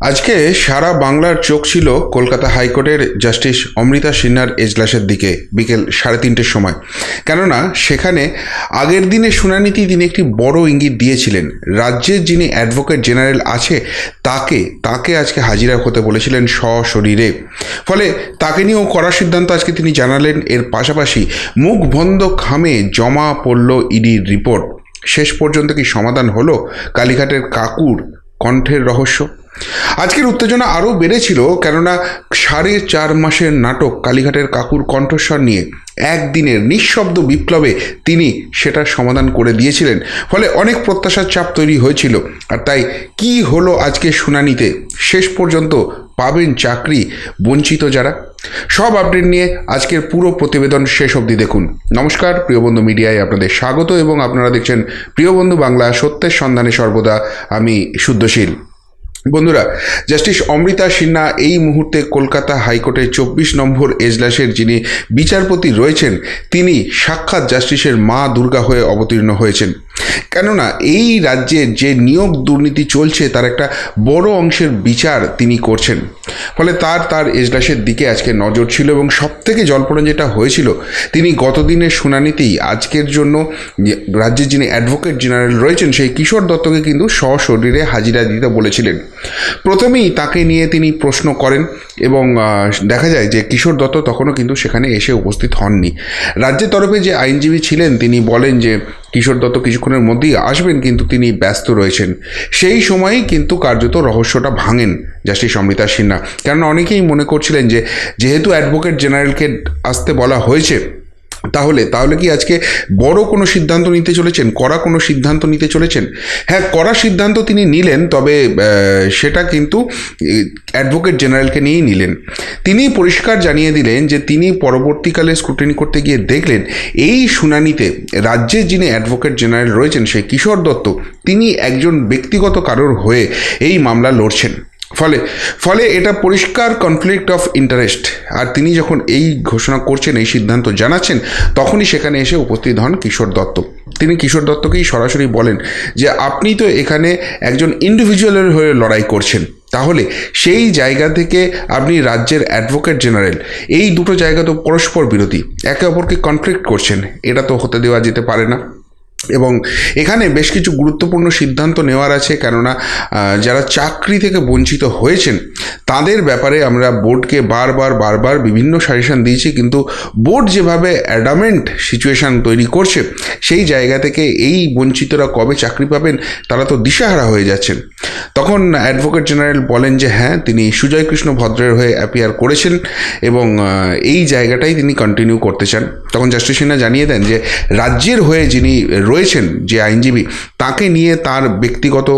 আজকে সারা বাংলার চোখ ছিল কলকাতা হাইকোর্টের জাস্টিস অমৃতা সিনহার এজলাসের দিকে, বিকেল সাড়ে তিনটের সময়। কেননা, সেখানে আগের দিনে শুনানিতে তিনি একটি বড় ইঙ্গিত দিয়েছিলেন। রাজ্যের যিনি অ্যাডভোকেট জেনারেল আছে, তাকে তাকে আজকে হাজিরা হতে বলেছিলেন সশরীরে। ফলে তাকে নিয়েও করার সিদ্ধান্ত আজকে তিনি জানালেন। এর পাশাপাশি মুখ বন্ধ খামে জমা পড়ল ইডির রিপোর্ট। শেষ পর্যন্ত কি সমাধান হলো কালীঘাটের কাকুর কণ্ঠের রহস্য? আজকের উত্তেজনা আরও বেড়েছিল, কেননা সাড়ে চার মাসের নাটক কালীঘাটের কাকুর কণ্ঠস্বর নিয়ে একদিনের নিঃশব্দ বিপ্লবে তিনি সেটার সমাধান করে দিয়েছিলেন। ফলে অনেক প্রত্যাশার চাপ তৈরি হয়েছিল। আর তাই কি হলো আজকে শুনানিতে? শেষ পর্যন্ত পাবেন চাকরি বঞ্চিত যারা। সব আপডেট নিয়ে আজকের পুরো প্রতিবেদন শেষ অবধি দেখুন। নমস্কার প্রিয়বন্ধু মিডিয়ায় আপনাদের স্বাগত এবং আপনারা দেখছেন প্রিয়বন্ধু বাংলা সত্যের সন্ধানে সর্বদা। আমি শুদ্ধশীল। বন্ধুরা, জাস্টিস অমৃতা সিনহা এই মুহূর্তে কলকাতা হাইকোর্টের চব্বিশ নম্বর এজলাসের যিনি বিচারপতি রয়েছেন, তিনি সাক্ষাৎ জাস্টিসের মা দুর্গা হয়ে অবতীর্ণ হয়েছেন। কেননা, এই রাজ্যের যে নিয়োগ দুর্নীতি চলছে, তার একটা বড় অংশের বিচার তিনি করছেন। ফলে তার তার এজলাসের দিকে আজকে নজর ছিল এবং সব থেকে জল্পনা যেটা হয়েছিল, তিনি গতদিনের শুনানিতেই আজকের জন্য রাজ্যের যিনি অ্যাডভোকেট জেনারেল রয়েছেন, সেই কিশোর দত্তকে কিন্তু সশরীরে হাজিরা দিতে বলেছিলেন। প্রথমেই তাকে নিয়ে তিনি প্রশ্ন করেন এবং দেখা যায় যে কিশোর দত্ত তখনও কিন্তু সেখানে এসে উপস্থিত হননি। রাজ্যের তরফে যে আইনজীবী ছিলেন, তিনি বলেন যে কিশোর দত্ত কিছুক্ষণের মধ্যেই আসবেন কিন্তু তিনি ব্যস্ত রয়েছেন। সেই সময়েই কিন্তু কার্যত রহস্যটা ভাঙেন জাস্টিস অমৃতা সিনহা। কেননা অনেকেই মনে করছিলেন যে, যেহেতু অ্যাডভোকেট জেনারেলকে আসতে বলা হয়েছে তাহলে তাহলে কি আজকে বড় কোনো সিদ্ধান্ত নিতে চলেছেন? কড়া কোনো সিদ্ধান্ত নিতে চলেছেন? হ্যাঁ কড়া সিদ্ধান্ত তিনি নিলেন, তবে সেটা কিন্তু অ্যাডভোকেট জেনারেলকে নিয়েই নিলেন। তিনি পরিষ্কার জানিয়ে দিলেন যে তিনি পরবর্তীকালে স্ক্রুটিনি করতে গিয়ে দেখলেন, এই শুনানিতে রাজ্যের যিনি অ্যাডভোকেট জেনারেল রয়েছেন, সেই কিশোর দত্ত, তিনি একজন ব্যক্তিগত কারোর হয়ে এই মামলা লড়ছেন। ফলে ফলে এটা পরিষ্কার কনফ্লিক্ট অফ ইন্টারেস্ট আর তিনি যখন এই ঘোষণা করছেন, এই সিদ্ধান্ত জানাচ্ছেন, তখনই সেখানে এসে উপস্থিত হন কিশোর দত্ত। তিনি কিশোর দত্তকেই সরাসরি বলেন যে, আপনি তো এখানে একজন ইন্ডিভিজুয়ালের হয়ে লড়াই করছেন। তাহলে সেই জায়গা থেকে আপনি রাজ্যের অ্যাডভোকেট জেনারেল এই দুটো জায়গা তো পরস্পর বিরোধী। একে অপরকে কনফ্লিক্ট করছেন। এটা তো হতে দেওয়া যেতে পারে না। এবং এখানে বেশ কিছু গুরুত্বপূর্ণ সিদ্ধান্ত নেওয়ার আছে। কেননা যারা চাকরি থেকে বঞ্চিত হয়েছেন, তাদের ব্যাপারে আমরা বোর্ডকে বারবার বারবার বিভিন্ন সাজেশন দিয়েছি। কিন্তু বোর্ড যেভাবে অ্যাডামেন্ট সিচুয়েশান তৈরি করছে, সেই জায়গা থেকে এই বঞ্চিতরা কবে চাকরি পাবেন, তারা তো দিশাহারা হয়ে যাচ্ছেন। তখন অ্যাডভোকেট জেনারেল বলেন যে হ্যাঁ তিনি সুজয় কৃষ্ণ ভদ্রের হয়ে অ্যাপিয়ার করেছেন এবং এই জায়গাটাই তিনি কন্টিনিউ করতে চান। তখন জাস্টিস সিনহা জানিয়ে দেন যে, রাজ্যের হয়ে যিনি রয়েছেন যে আইনজীবী, তাকে নিয়ে তার ব্যক্তিগত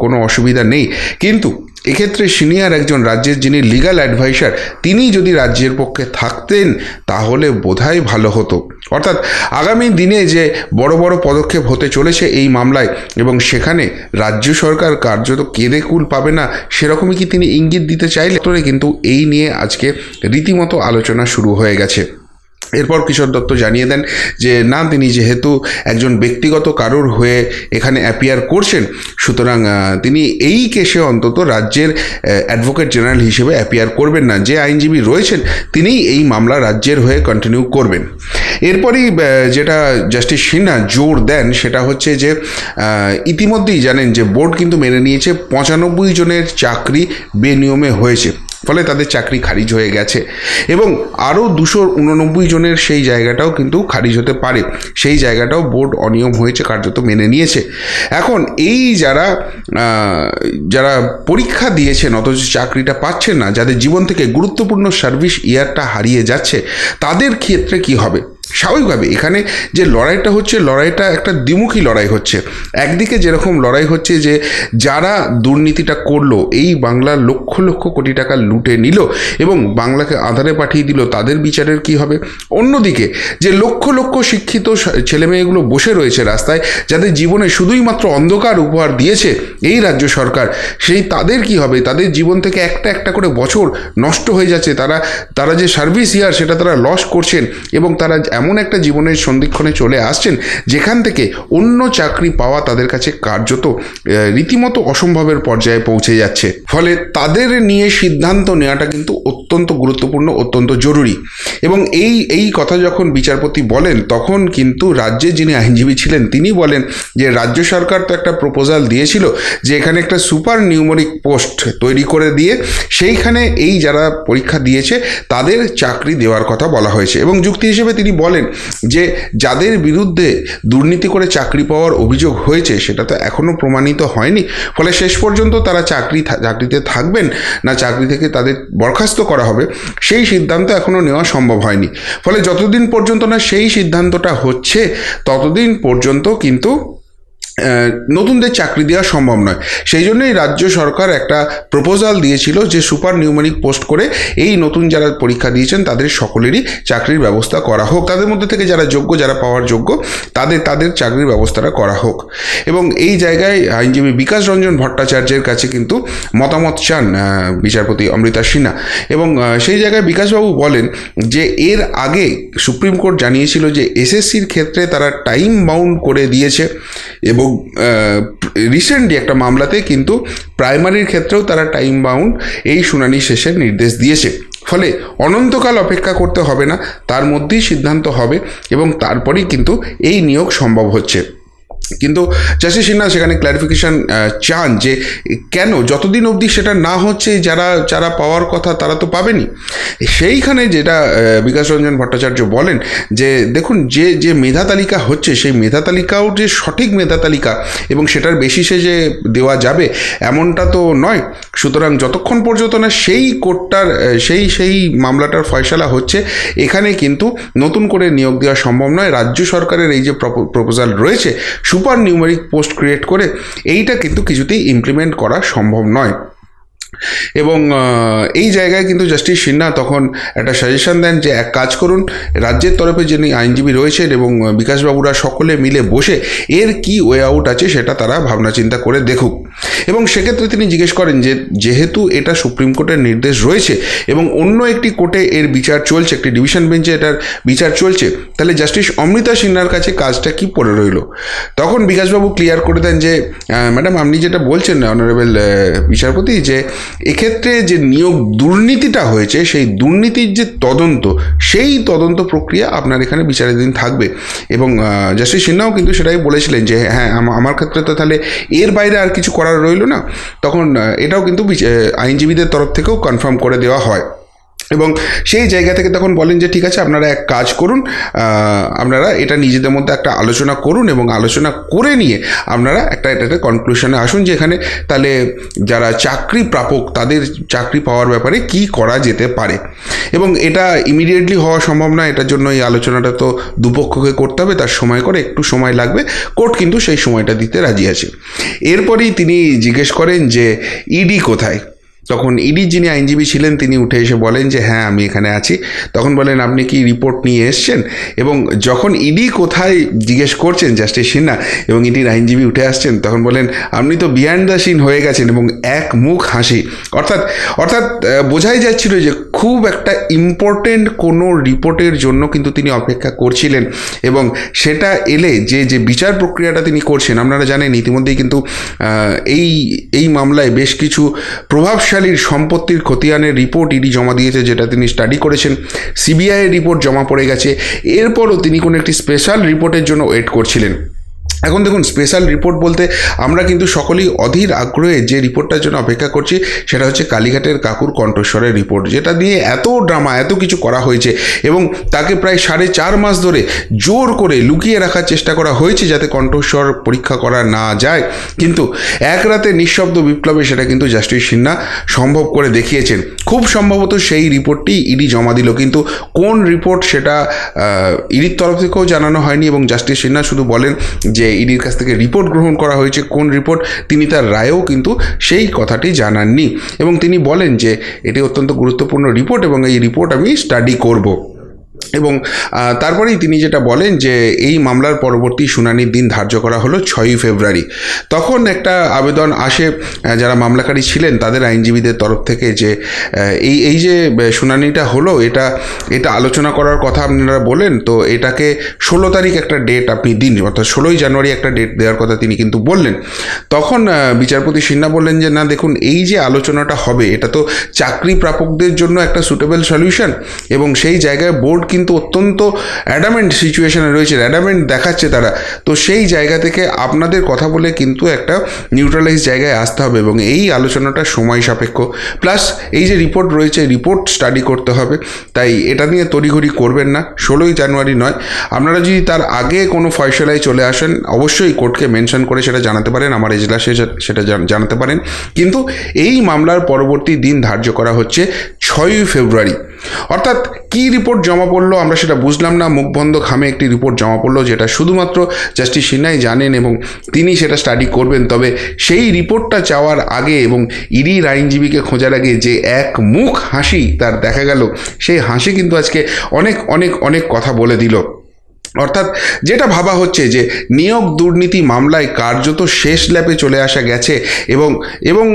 কোনো অসুবিধা নেই। কিন্তু এক্ষেত্রে সিনিয়র একজন রাজ্যের যিনি লিগ্যাল অ্যাডভাইসার তিনি যদি রাজ্যের পক্ষে থাকতেন, তাহলে বোধহয় ভালো হতো। অর্থাৎ আগামী দিনে যে বড় বড় পদক্ষেপ হতে চলেছে এই মামলায়, এবং সেখানে রাজ্য সরকার কার্যত কেঁদে কুল পাবে না, সেরকমই কি তিনি ইঙ্গিত দিতে চাইলে? কিন্তু এই নিয়ে আজকে রীতিমতো আলোচনা শুরু হয়ে গেছে। এরপর কিশোর দত্ত জানিয়ে দেন যে, না, তিনি যেহেতু একজন ব্যক্তিগত কারোর হয়ে এখানে অ্যাপিয়ার করছেন, সুতরাং তিনি এই কেসে অন্তত রাজ্যের অ্যাডভোকেট জেনারেল হিসেবে অ্যাপিয়ার করবেন না। যে আইনজীবী রয়েছেন, তিনিই এই মামলা রাজ্যের হয়ে কন্টিনিউ করবেন। এরপরই যেটা জাস্টিস সিনহা জোর দেন, সেটা হচ্ছে যে ইতিমধ্যেই জানেন যে বোর্ড কিন্তু মেনে নিয়েছে, পঁচানব্বই জনের চাকরি বেনিয়মে হয়েছে। ফলে তাদের চাকরি খারিজ হয়ে গেছে। এবং আরও দুশো উননব্বই জনের সেই জায়গাটাও কিন্তু খারিজ হতে পারে। সেই জায়গাটাও বোর্ড অনিয়ম হয়েছে, কার্যত মেনে নিয়েছে। এখন এই যারা যারা পরীক্ষা দিয়েছেন, অথচ চাকরিটা পাচ্ছেন না, যাদের জীবন থেকে গুরুত্বপূর্ণ সার্ভিস ইয়ারটা হারিয়ে যাচ্ছে, তাদের ক্ষেত্রে কি হবে? স্বাভাবিকভাবে এখানে যে লড়াইটা হচ্ছে, লড়াইটা একটা দ্বিমুখী লড়াই হচ্ছে। একদিকে যেরকম লড়াই হচ্ছে যে, যারা দুর্নীতিটা করল, এই বাংলার লক্ষ লক্ষ কোটি টাকা লুটে নিল এবং বাংলাকে আধারে পাঠিয়ে দিল, তাদের বিচারের কি হবে? অন্যদিকে যে লক্ষ লক্ষ শিক্ষিত ছেলেমেয়েগুলো বসে রয়েছে রাস্তায়, যাদের জীবনে শুধুই মাত্র অন্ধকার উপহার দিয়েছে এই রাজ্য সরকার, সেই তাদের কি হবে? তাদের জীবন থেকে একটা একটা করে বছর নষ্ট হয়ে যাচ্ছে। তারা তারা যে সার্ভিস ইয়ার, সেটা তারা লস করছেন এবং তারা এমন একটা জীবনের সন্ধিক্ষণে চলে আসছেন, যেখান থেকে অন্য চাকরি পাওয়া তাদের কাছে কার্যত রীতিমতো অসম্ভবের পর্যায়ে পৌঁছে যাচ্ছে। ফলে তাদের নিয়ে সিদ্ধান্ত নেওয়াটা কিন্তু অত্যন্ত গুরুত্বপূর্ণ, অত্যন্ত জরুরি। এবং এই এই কথা যখন বিচারপতি বলেন, তখন কিন্তু রাজ্যে যিনি আইনজীবী ছিলেন, তিনি বলেন যে রাজ্য সরকার তো একটা প্রপোজাল দিয়েছিল যে এখানে একটা সুপার নিউমরিক পোস্ট তৈরি করে দিয়ে সেইখানে এই যারা পরীক্ষা দিয়েছে, তাদের চাকরি দেওয়ার কথা বলা হয়েছে। এবং যুক্তি হিসেবে তিনি বলেন যে যাদের বিরুদ্ধে দুর্নীতি করে চাকরি পাওয়ার অভিযোগ হয়েছে, সেটা তো এখনও প্রমাণিত হয়নি। ফলে শেষ পর্যন্ত তারা চাকরি চাকরিতে থাকবেন না, চাকরি থেকে তাদের বরখাস্ত করা হবে, সেই সিদ্ধান্ত এখনও নেওয়া সম্ভব হয়নি। ফলে যতদিন পর্যন্ত না সেই সিদ্ধান্তটা হচ্ছে, ততদিন পর্যন্ত কিন্তু নতুনদের চাকরি দেওয়া সম্ভব নয়। সেই জন্যই রাজ্য সরকার একটা প্রপোজাল দিয়েছিল যে সুপার নিউমেরিক পোস্ট করে এই নতুন যারা পরীক্ষা দিয়েছেন, তাদের সকলেরই চাকরির ব্যবস্থা করা হোক। তাদের মধ্যে থেকে যারা যোগ্য, যারা পাওয়ার যোগ্য, তাদের তাদের চাকরির ব্যবস্থাটা করা হোক। এবং এই জায়গায় আইনজীবী বিকাশ রঞ্জন ভট্টাচার্যের কাছে কিন্তু মতামত চান বিচারপতি অমৃতা সিনহা। এবং সেই জায়গায় বিকাশবাবু বলেন যে এর আগে সুপ্রিম কোর্ট জানিয়েছিল যে এসএসসির ক্ষেত্রে তারা টাইম বাউন্ড করে দিয়েছে। এবং রিসেন্টলি একটা মামলাতে কিন্তু প্রাইমারির ক্ষেত্রেও তারা টাইম বাউন্ড এই শুনানি শেষের নির্দেশ দিয়েছে। ফলে অনন্তকাল অপেক্ষা করতে হবে না, তার মধ্যেই সিদ্ধান্ত হবে এবং তারপরেই কিন্তু এই নিয়োগ সম্ভব হচ্ছে। কিন্তু জাস্টিস সিনহা, সেখানে ক্ল্যারিফিকেশন চান যে কেন, যতদিন অবধি সেটা না হচ্ছে, যারা যারা পাওয়ার কথা তারা তো পাবেনি। সেইখানে যেটা বিকাশ রঞ্জন ভট্টাচার্য বলেন যে, দেখুন, যে যে মেধা তালিকা হচ্ছে, সেই মেধা তালিকাও যে সঠিক মেধা তালিকা এবং সেটার বেসিসে যে দেওয়া যাবে, এমনটা তো নয়। সুতরাং যতক্ষণ পর্যন্ত না সেই কোর্টটার সেই সেই মামলাটার ফয়সালা হচ্ছে, এখানে কিন্তু নতুন করে নিয়োগ দেওয়া সম্ভব নয়। রাজ্য সরকারের এই যে প্রপোজাল রয়েছে সুপার নিউমেরিক পোস্ট ক্রিয়েট করে এইটা কিন্তু কিছুতেই ইমপ্লিমেন্ট করা সম্ভব নয়। এবং এই জায়গায় কিন্তু জাস্টিস সিনহা তখন একটা সাজেশন দেন যে এক কাজ করুন, রাজ্যের তরফে যিনি আইনজীবী রয়েছেন এবং বিকাশবাবুরা সকলে মিলে বসে এর কি ওয়ে আউট আছে সেটা তারা ভাবনা চিন্তা করে দেখুক। এবং সেক্ষেত্রে তিনি জিজ্ঞেস করেন যে, যেহেতু এটা সুপ্রিম কোর্টের নির্দেশ রয়েছে এবং অন্য একটি কোর্টে এর বিচার চলছে, একটি ডিভিশন বেঞ্চে এটার বিচার চলছে, তাহলে জাস্টিস অমৃতা সিনহার কাছে কাজটা কি পড়ে রইল? তখন বিকাশবাবু ক্লিয়ার করে দেন যে ম্যাডাম আপনি যেটা বলছেন অনারেবল বিচারপতি, যে এক্ষেত্রে যে নিয়োগ দুর্নীতিটা হয়েছে, সেই দুর্নীতির যে তদন্ত, সেই তদন্ত প্রক্রিয়া আপনার এখানে বিচারাধীন থাকবে। এবং জাস্টিস সিনহাও কিন্তু সেটাই বলেছিলেন যে হ্যাঁ আমার ক্ষেত্রে তো তাহলে এর বাইরে আর কিছু করার রইল না। তখন এটাও কিন্তু আইনজীবীদের তরফ থেকেও কনফার্ম করে দেওয়া হয়। এবং সেই জায়গা থেকে তখন বলেন যে, ঠিক আছে, আপনারা এক কাজ করুন আপনারা এটা নিজেদের মধ্যে একটা আলোচনা করুন এবং আলোচনা করে নিয়ে আপনারা একটা এটা একটা কনক্লুশনে আসুন যে এখানে তাহলে যারা চাকরি প্রাপক, তাদের চাকরি পাওয়ার ব্যাপারে কি করা যেতে পারে? এবং এটা ইমিডিয়েটলি হওয়া সম্ভব না এটার জন্য এই আলোচনাটা তো দুপক্ষকে করতে হবে, তার সময় করে, একটু সময় লাগবে, কোর্ট কিন্তু সেই সময়টা দিতে রাজি আছে। এরপরেই তিনি জিজ্ঞেস করেন যে, ইডি কোথায়? তখন ইডির যিনি আইনজীবী ছিলেন, তিনি উঠে এসে বলেন যে হ্যাঁ আমি এখানে আছি। তখন বলেন, আপনি কি রিপোর্ট নিয়ে এসছেন? এবং যখন ইডি কোথায় জিজ্ঞেস করছেন, জাস্টিস সিনহা এবং ইডির আইনজীবী উঠে আসছেন, তখন বলেন, আপনি তো বিহাইন্ড দ্য সিন হয়ে গেছেন এবং এক মুখ হাসি। অর্থাৎ অর্থাৎ বোঝাই যাচ্ছিল যে, খুব একটা ইম্পর্টেন্ট কোনো রিপোর্টের জন্য কিন্তু তিনি অপেক্ষা করছিলেন এবং সেটা এলে যে যে বিচার প্রক্রিয়াটা তিনি করছেন, আপনারা জানেন, ইতিমধ্যেই কিন্তু এই এই মামলায় বেশ কিছু প্রভাবশালীর সম্পত্তির খতিয়ানের রিপোর্ট ইডি জমা দিয়েছে, যেটা তিনি স্টাডি করেছেন। সিবিআইয়ের রিপোর্ট জমা পড়ে গেছে। এরপরও তিনি কোনো একটি স্পেশাল রিপোর্টের জন্য ওয়েট করছিলেন। এখন দেখুন স্পেশাল রিপোর্ট বলতে আমরা কিন্তু সকলেই অধীর আগ্রহে যে রিপোর্টটার জন্য অপেক্ষা করছি, সেটা হচ্ছে কালীঘাটের কাকুর কণ্ঠস্বরের রিপোর্ট যেটা নিয়ে এত ড্রামা এত কিছু করা হয়েছে এবং তাকে প্রায় সাড়ে চার মাস ধরে জোর করে লুকিয়ে রাখার চেষ্টা করা হয়েছে যাতে কণ্ঠস্বর পরীক্ষা করা না যায়। কিন্তু এক রাতে নিঃশব্দ বিপ্লবে সেটা কিন্তু জাস্টিস সিনহা সম্ভব করে দেখিয়েছেন। খুব সম্ভবত সেই রিপোর্টটি ইডি জমা দিল, কিন্তু কোন রিপোর্ট সেটা ইডির তরফ থেকেও জানানো হয়নি এবং জাস্টিস সিনহা শুধু বলেন যে ইডির কাছ থেকে রিপোর্ট গ্রহণ করা হয়েছে, কোন রিপোর্ট তিনি তার রায়েও কিন্তু সেই কথাটি জানাননি। এবং তিনি বলেন যে, এটি অত্যন্ত গুরুত্বপূর্ণ রিপোর্ট এবং এই রিপোর্ট আমি স্টাডি করব। এবং তারপরেই তিনি যেটা বলেন যে, এই মামলার পরবর্তী শুনানির দিন ধার্য করা হলো ছয়ই ফেব্রুয়ারি। তখন একটা আবেদন আসে যারা মামলাকারী ছিলেন, তাদের আইনজীবীদের তরফ থেকে যে এই এই যে শুনানিটা হলো, এটা এটা আলোচনা করার কথা আপনারা বলেন, তো এটাকে ষোলো তারিখ একটা ডেট আপনি দিন, অর্থাৎ ষোলোই জানুয়ারি একটা ডেট দেওয়ার কথা তিনি কিন্তু বললেন। তখন বিচারপতি সিনহা বললেন যে, না, দেখুন, এই যে আলোচনাটা হবে, এটা তো চাকরি প্রাপকদের জন্য একটা সুটেবল সলিউশন এবং সেই জায়গায় বোর্ড কিন্তু অত্যন্ত অ্যাডামেন্ট সিচুয়েশনে রয়েছে অ্যাডামেন্ট দেখাচ্ছে তারা। তো সেই জায়গা থেকে আপনাদের কথা বলে কিন্তু একটা নিউট্রালাইজ জায়গায় আসতে হবে এবং এই আলোচনাটা সময় সাপেক্ষ। প্লাস এই যে রিপোর্ট রয়েছে রিপোর্ট স্টাডি করতে হবে। তাই এটা নিয়ে তড়িঘড়ি করবেন না, ষোলোই জানুয়ারি নয়। আপনারা যদি তার আগে কোনো ফয়সলায় চলে আসেন, অবশ্যই কোর্টকে মেনশন করে সেটা জানাতে পারেন, আমার এজলাসে সেটা জান- জানাতে পারেন। কিন্তু এই মামলার পরবর্তী দিন ধার্য করা হচ্ছে ছয়ই ফেব্রুয়ারি। অর্থাৎ কি রিপোর্ট জমা পড়ল আমরা সেটা বুঝলাম না, মুখ বন্ধ খামে একটি রিপোর্ট জমা পড়ল যেটা শুধুমাত্র জাস্টিস সিনহাই জানেন এবং তিনি সেটা স্টাডি করবেন। তবে সেই রিপোর্টটা চাওয়ার আগে এবং ইডির আইনজীবীকে খোঁজার আগে যে এক মুখ হাসি তার দেখা গেল, সেই হাসি কিন্তু আজকে অনেক অনেক অনেক কথা বলে দিল। অর্থাৎ যেটা ভাবা হচ্ছে যে নিয়োগ দুর্নীতি মামলায় কার্যত শেষ ল্যাপে চলে আসা গেছে এবং এবং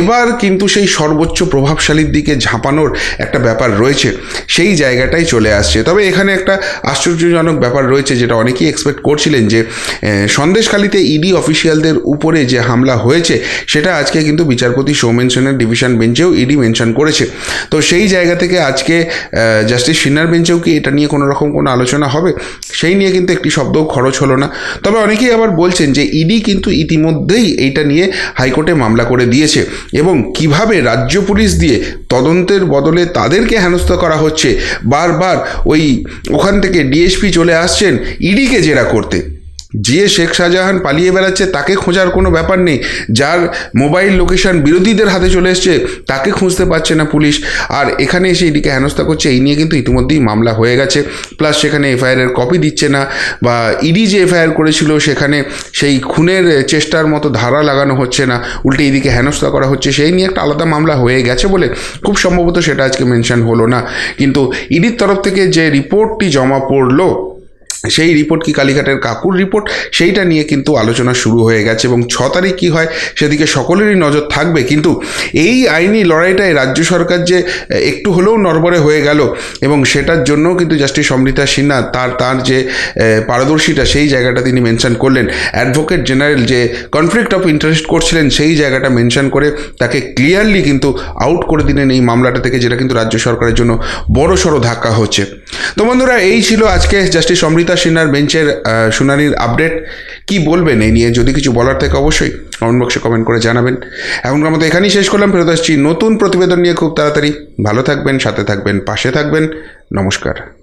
এবার কিন্তু সেই সর্বোচ্চ প্রভাবশালীর দিকে ঝাঁপানোর একটা ব্যাপার রয়েছে। সেই জায়গাটাই চলে আসছে। তবে এখানে একটা আশ্চর্যজনক ব্যাপার রয়েছে যেটা অনেকেই এক্সপেক্ট করছিলেন যে সন্দেশখালিতে ইডি অফিসিয়ালদের উপরে যে হামলা হয়েছে, সেটা আজকে কিন্তু বিচারপতি সৌমেন সেনের ডিভিশন বেঞ্চেও ইডি মেনশন করেছে। তো সেই জায়গা থেকে আজকে জাস্টিস সিনহার বেঞ্চেও কি এটা নিয়ে কোনো রকম কোনো আলোচনা হবে? সেই নিয়ে কিন্তু একটি শব্দও খরচ হলো না। তবে অনেকেই আবার বলছেন যে ইডি কিন্তু ইতিমধ্যেই এইটা নিয়ে হাইকোর্টে মামলা করে দিয়েছে। এবং কীভাবে রাজ্য পুলিশ দিয়ে তদন্তের বদলে তাদেরকে হেনস্থা করা হচ্ছে? বারবার ওই ওখান থেকে ডিএসপি চলে আসছেন, ইডিকে জেরা করতে। যে শেখ শাহজাহান পালিয়ে বেড়াচ্ছে, তাকে খোঁজার কোনো ব্যাপার নেই। যার মোবাইল লোকেশন বিরোধীদের হাতে চলে এসছে, তাকে খুঁজতে পারছে না পুলিশ। আর এখানে এসে এদিকে হেনস্থা করছে, এই নিয়ে কিন্তু ইতিমধ্যেই মামলা হয়ে গেছে। প্লাস সেখানে এফআইআরের কপি দিচ্ছে না, বা ইডি যে এফআইআর করেছিল, সেখানে সেই খুনের চেষ্টার মতো ধারা লাগানো হচ্ছে না। উল্টে এদিকে হেনস্থা করা হচ্ছে, সেই নিয়ে একটা আলাদা মামলা হয়ে গেছে বলে খুব সম্ভবত সেটা আজকে মেনশন হলো না। কিন্তু ইডির তরফ থেকে যে রিপোর্টটি জমা পড়ল সেই রিপোর্ট কি কালীঘাটের কাকুর রিপোর্ট সেইটা নিয়ে কিন্তু আলোচনা শুরু হয়ে গেছে এবং ছ তারিখ কী হয় সেদিকে সকলেরই নজর থাকবে। কিন্তু এই আইনি লড়াইটায় রাজ্য সরকার যে একটু হলেও নরবরে হয়ে গেল এবং সেটার জন্যও কিন্তু জাস্টিস অমৃতা সিনহা তার তার যে পারদর্শিতা সেই জায়গাটা তিনি মেনশন করলেন। অ্যাডভোকেট জেনারেল যে কনফ্লিক্ট অফ ইন্টারেস্ট করছিলেন সেই জায়গাটা মেনশন করে তাকে ক্লিয়ারলি কিন্তু আউট করে দিলেন এই মামলাটা থেকে, যেটা কিন্তু রাজ্য সরকারের জন্য বড় সড়ো ধাক্কা হচ্ছে। তো বন্ধুরা, এই ছিল আজকে জাস্টিস অমৃতা সিনহার বেঞ্চের শুনানির আপডেট কি বলবেন এই নিয়ে? যদি কিছু বলার থাকে অবশ্যই কমেন্ট বক্সে কমেন্ট করে জানাবেন। এখনকার মতো এখানেই শেষ করলাম। ফেরত আসছি নতুন প্রতিবেদন নিয়ে খুব তাড়াতাড়ি। ভালো থাকবেন, সাথে থাকবেন, পাশে থাকবেন। নমস্কার।